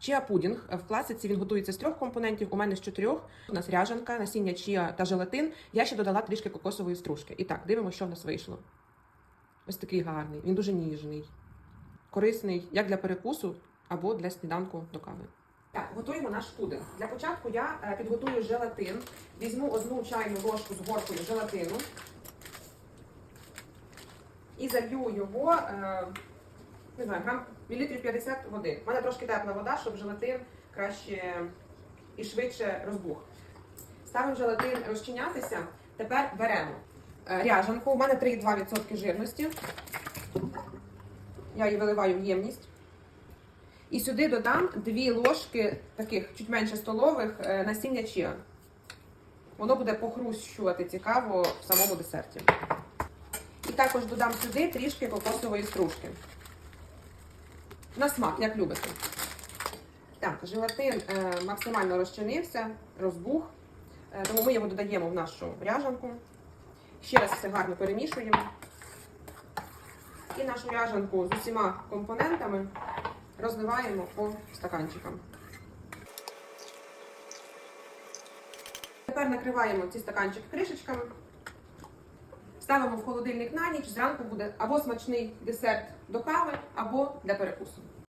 Чіа пудінг в класиці він готується з трьох компонентів. У мене з чотирьох. У нас ряжанка, насіння чіа та желатин. Я ще додала трішки кокосової стружки. І так, дивимося, що в нас вийшло. Ось такий гарний. Він дуже ніжний, корисний як для перекусу або для сніданку до кави. Так, готуємо наш пудинг. Для початку я е, підготую желатин. Візьму одну чайну ложку з горкою желатину і залью його, е, не знаю, грам мілітрів 50 води. У мене трошки тепла вода, щоб желатин краще і швидше розбух. Ставимо желатин розчинятися. Тепер беремо е, ряжанку. У мене 3,2% жирності. Я її виливаю в ємність. І сюди додам 2 ложки таких чуть менше столових е, насіння чіа. Воно буде похрущувати цікаво в самому десерті. І також додам сюди трішки кокосової стружки. На смак, як любите. Так, желатин е, максимально розчинився, розбух. Е, тому ми його додаємо в нашу ряжанку. Ще раз все гарно перемішуємо. І нашу ряжанку з усіма компонентами розливаємо по стаканчикам. Тепер накриваємо ці стаканчики кришечками. Ставимо в холодильник на ніч. Зранку буде або смачний десерт до кави, або для перекусу.